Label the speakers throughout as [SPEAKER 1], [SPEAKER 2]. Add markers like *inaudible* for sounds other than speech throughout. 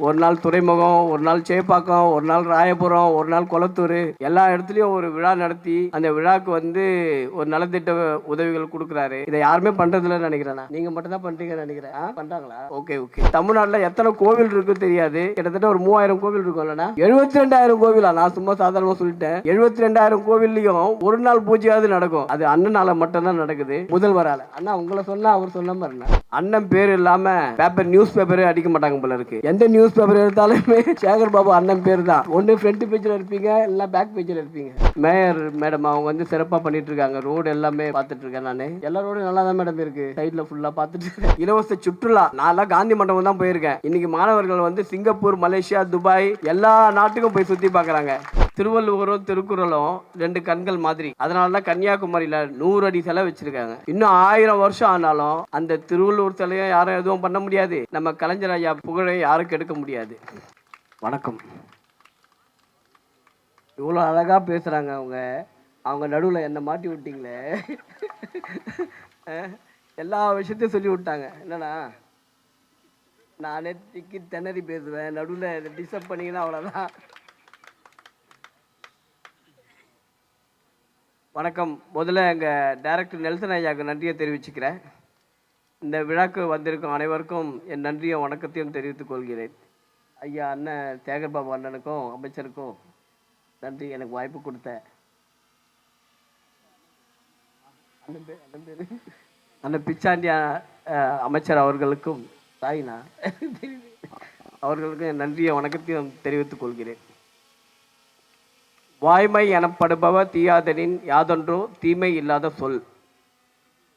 [SPEAKER 1] ஒரு நாள் துறைமுகம் ஒரு நாள் சேப்பாக்கம் ஒரு நாள் ராயபுரம் ஒரு நாள் கொளத்தூர். எல்லா இடத்துலையும் ஒரு விழா நடத்தி அந்த விழாக்கு வந்து ஒரு நலத்திட்ட உதவிகள் கொடுக்குறாரு. இதை யாருமே பண்றதில்லன்னு நினைக்கிறேன் நீங்க மட்டும் தான் பண்றீங்கன்னு நினைக்கிறேன். பண்றாங்களா? Okay okay. தமிழ்நாட்டில் எத்தனை கோவில் இருக்கு தெரியாது. கிட்டத்தட்ட ஒரு மூவாயிரம் கோவில் இருக்கும் எழுபத்தி ரெண்டாயிரம் கோவிலா? நான் சும்மா சாதாரணமா சொல்லிட்டேன். எழுபத்தி ரெண்டாயிரம் கோவில்லையும் ஒரு நாள் பூஜையாவது நடக்கும். அது அண்ணனால மட்டும்தான் நடக்குது. முதல்வரால. அண்ணா உங்களை சொன்னா அவர் சொன்ன மாதிரி அண்ணன் பேர் இல்லாம பேப்பர் நியூஸ் பேப்பரே அடிக்க மாட்டாங்க போல இருக்கு. எந்த நியூஸ் பேப்பர் எடுத்தாலுமே *laughs* சேகர் பாபு அண்ணன் பேர் தான் ஒன்று ஃப்ரண்ட் பேஜில் இருப்பீங்க இல்லை பேக் பேஜில் இருப்பீங்க. மேயர் மேடம் அவங்க வந்து சிறப்பாக பண்ணிட்டு இருக்காங்க. ரோடு எல்லாமே பார்த்துட்டு இருக்கேன் நான். எல்லா ரோடும் நல்லா தான் மேடம் இருக்கு. சைடில் ஃபுல்லாக பார்த்துட்டு இருக்கேன். *laughs* இலவச சுற்றுலா. நான்லாம் காந்தி மண்டபம் தான் போயிருக்கேன். இன்னைக்கு மாணவர்கள் வந்து சிங்கப்பூர் மலேசியா துபாய் எல்லா நாட்டுக்கும் போய் சுற்றி பார்க்குறாங்க. திருவள்ளுவரும் திருக்குறளும் ரெண்டு கண்கள் மாதிரி. அதனால தான் கன்னியாகுமரியில நூறு அடி சிலை வச்சிருக்காங்க. இன்னும் ஆயிரம் வருஷம் ஆனாலும் அந்த திருவள்ளுவர் சிலையை யாரும் எதுவும் பண்ண முடியாது. நம்ம கலைஞர் ஐயா புகழை யாரும் கெடுக்க முடியாது. வணக்கம். இவ்வளோ அழகா பேசுறாங்க அவங்க. அவங்க நடுவில் என்னை மாட்டி விட்டீங்களே. எல்லா விஷயத்தையும் சொல்லி விட்டாங்க. என்னண்ணா நானே திக்கி திணறி பேசுவேன். நடுவில் டிஸ்டர்ப் பண்ணீங்கன்னா அவ்வளோதான் வணக்கம். முதல்ல எங்கள் டைரக்டர் நெல்சன் ஐயாவுக்கு நன்றியை தெரிவிச்சுக்கிறேன். இந்த விழாக்கு வந்திருக்கும் அனைவருக்கும் என் நன்றியும் வணக்கத்தையும் தெரிவித்துக் கொள்கிறேன். ஐயா அண்ணன் சேகர் பாபு அண்ணனுக்கும் அமைச்சருக்கும் நன்றி. எனக்கு வாய்ப்பு கொடுத்த அண்ணன் பேர் பேர் பிச்சாண்டியா அமைச்சர் அவர்களுக்கும் தாய்னா அவர்களுக்கும் என் நன்றியை வணக்கத்தையும் தெரிவித்துக் கொள்கிறேன். வாய்மை எனப்படுபவ தீயாதனின் யாதொன்றோ தீமை இல்லாத சொல்.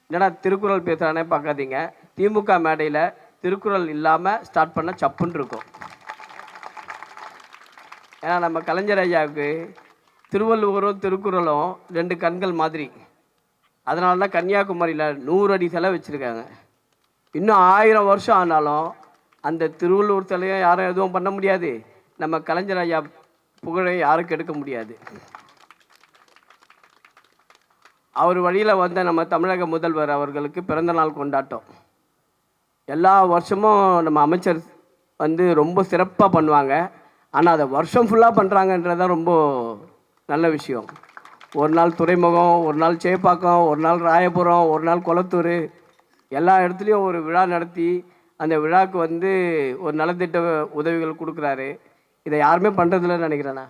[SPEAKER 1] என்னடா திருக்குறள் பேசுகிறானே பார்க்காதீங்க. திமுக மேடையில் திருக்குறள் இல்லாமல் ஸ்டார்ட் பண்ண சப்புன்னு இருக்கும். ஏன்னா நம்ம கலைஞர் ஐயாவுக்கு திருவள்ளுவரும் திருக்குறளும் ரெண்டு கண்கள் மாதிரி. அதனால தான் கன்னியாகுமரியில் நூறு அடி சிலை வச்சுருக்காங்க. இன்னும் ஆயிரம் வருஷம் ஆனாலும் அந்த திருவள்ளுவர் சிலையும் யாரும் எதுவும் பண்ண முடியாது. நம்ம கலைஞர் ஐயா புகழை யாரும் கெடுக்க முடியாது. அவர் வழியில் வந்த நம்ம தமிழக முதல்வர் அவர்களுக்கு பிறந்த நாள் கொண்டாட்டம். எல்லா வருஷமும் நம்ம அமைச்சர் வந்து ரொம்ப சிறப்பாக பண்ணுவாங்க. ஆனால் அதை வருஷம் ஃபுல்லாக பண்ணுறாங்கன்றது தான் ரொம்ப நல்ல விஷயம். ஒரு நாள் துறைமுகம் ஒரு நாள் சேப்பாக்கம் ஒரு நாள் ராயபுரம் ஒரு நாள் கொளத்தூர். எல்லா இடத்துலையும் ஒரு விழா நடத்தி அந்த விழாவுக்கு வந்து ஒரு நலத்திட்ட உதவிகள் கொடுக்குறாரு. இதை யாருமே பண்ணுறதில்லன்னு நினைக்கிறேண்ணா.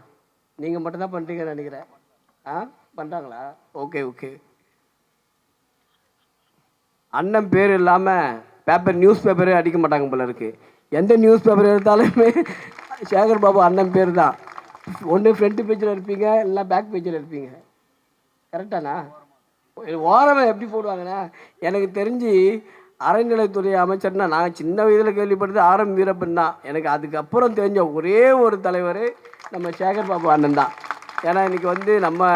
[SPEAKER 1] நீங்கள் மட்டும்தான் பண்ணுறீங்கன்னு நினைக்கிறேன். ஆ? பண்ணுறாங்களா ஓகே ஓகே. அண்ணன் பேர் இல்லாமல் பேப்பர் நியூஸ் பேப்பரே அடிக்க மாட்டாங்க போல இருக்கு. எந்த நியூஸ் பேப்பர் எடுத்தாலுமே சேகர் பாபு அண்ணன் பேர் தான். ஒன்று ஃப்ரண்ட் பேஜில் இருப்பீங்க இல்லை பேக் பேஜில் இருப்பீங்க கரெக்டாண்ணா ஓரமாக எப்படி போடுவாங்கண்ணா? எனக்கு தெரிஞ்சு அறநிலைத்துறை அமைச்சர்னா நான் சின்ன வயதில் கேள்விப்பட்டது ஆரம் வீரப்பன் தான். எனக்கு அதுக்கப்புறம் தெரிஞ்ச ஒரே ஒரு தலைவர் நம்ம சேகர் பாபு அண்ணன் தான். ஏன்னா இன்றைக்கி வந்து நம்ம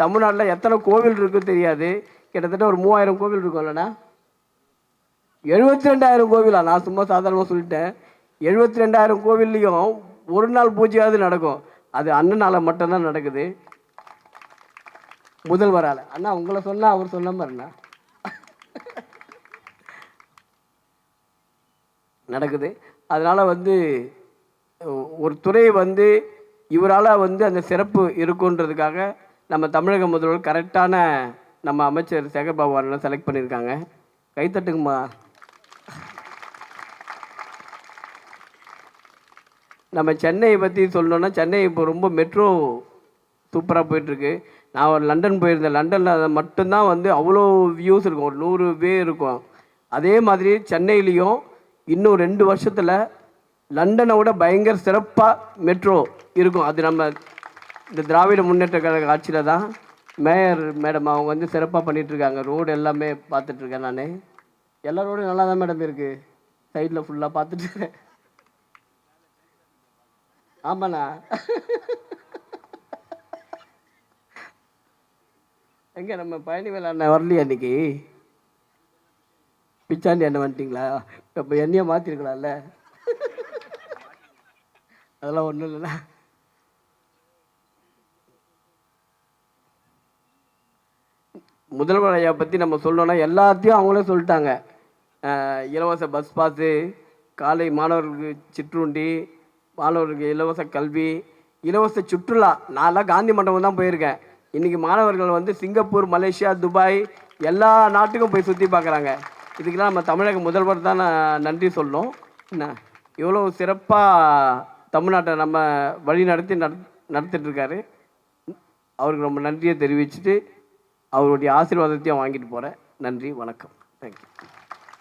[SPEAKER 1] தமிழ்நாட்டில் எத்தனை கோவில் இருக்குது தெரியாது. கிட்டத்தட்ட ஒரு மூவாயிரம் கோவில் இருக்கும் இல்லைண்ணா? எழுபத்தி ரெண்டாயிரம் கோவிலா? நான் சும்மா சாதாரணமாக சொல்லிட்டேன். எழுபத்தி ரெண்டாயிரம் கோவில்லையும் ஒரு நாள் பூஜையாவது நடக்கும். அது அண்ணனால் மட்டும்தான் நடக்குது. முதல்வரால். அண்ணா உங்களை சொன்னால் அவர் சொன்ன மாதிரிண்ணா. நடக்குது. அதனால் வந்து ஒரு துறை வந்து இவரால் வந்து அந்த சிறப்பு இருக்குன்றதுக்காக நம்ம தமிழக முதல்வர் கரெக்டான நம்ம அமைச்சர் சேகர் பாபு செலக்ட் பண்ணியிருக்காங்க. கைத்தட்டுங்கம்மா. நம்ம சென்னையை பற்றி சொல்லணுன்னா சென்னை இப்போ ரொம்ப மெட்ரோ சூப்பராக போயிட்டுருக்கு. நான் ஒரு லண்டன் போயிருந்தேன். லண்டனில் மட்டும்தான் வந்து அவ்வளோ வியூஸ் இருக்கும். ஒரு நூறு வே இருக்கும். அதே மாதிரி சென்னையிலையும் இன்னும் ரெண்டு வருஷத்தில் லண்டனை விட பயங்கர சிறப்பாக மெட்ரோ இருக்கும். அது நம்ம இந்த திராவிட முன்னேற்ற கழக ஆட்சியில் தான் மேயர் மேடம் அவங்க வந்து சிறப்பாக பண்ணிகிட்ருக்காங்க ரோடு எல்லாமே பார்த்துட்ருக்கேன் நான். எல்லா ரோடும் நல்லா தான் மேடம் இருக்குது சைடில் ஃபுல்லாக பார்த்துட்டு ஆமாண்ணா. எங்கே நம்ம பழனிவேல் அண்ணன் வரலையா இன்னைக்கு? பிச்சாண்டி அண்ணன் வந்துட்டிங்களா? இப்போ என்னையே மாற்றிருக்கலாம்ல அதெல்லாம் ஒன்றும் இல்லைண்ணா. முதல்வர் ஐயா பற்றி நம்ம சொல்லணும்னா எல்லாத்தையும் அவங்களே சொல்லிட்டாங்க. இலவச பஸ் பாஸு காலை மாணவர்களுக்கு சிற்றுண்டி மாணவர்களுக்கு இலவச கல்வி இலவச சுற்றுலா. நான்லாம் காந்தி மண்டபம் தான் போயிருக்கேன். இன்றைக்கி மாணவர்கள் வந்து சிங்கப்பூர் மலேசியா துபாய் எல்லா நாட்டுக்கும் போய் சுற்றி பார்க்குறாங்க. இதுக்கெல்லாம் நம்ம தமிழக முதல்வர் தான் நான் நன்றி சொல்லணும். என்ன? இவ்வளோ சிறப்பாக தமிழ்நாட்டை நம்ம வழி நடத்தி நடத்திட்டுருக்காரு அவருக்கு ரொம்ப நன்றியை தெரிவிச்சுட்டு அவருடைய ஆசீர்வாதத்தையும் வாங்கிட்டு போகிறேன் நன்றி வணக்கம். தேங்க்யூ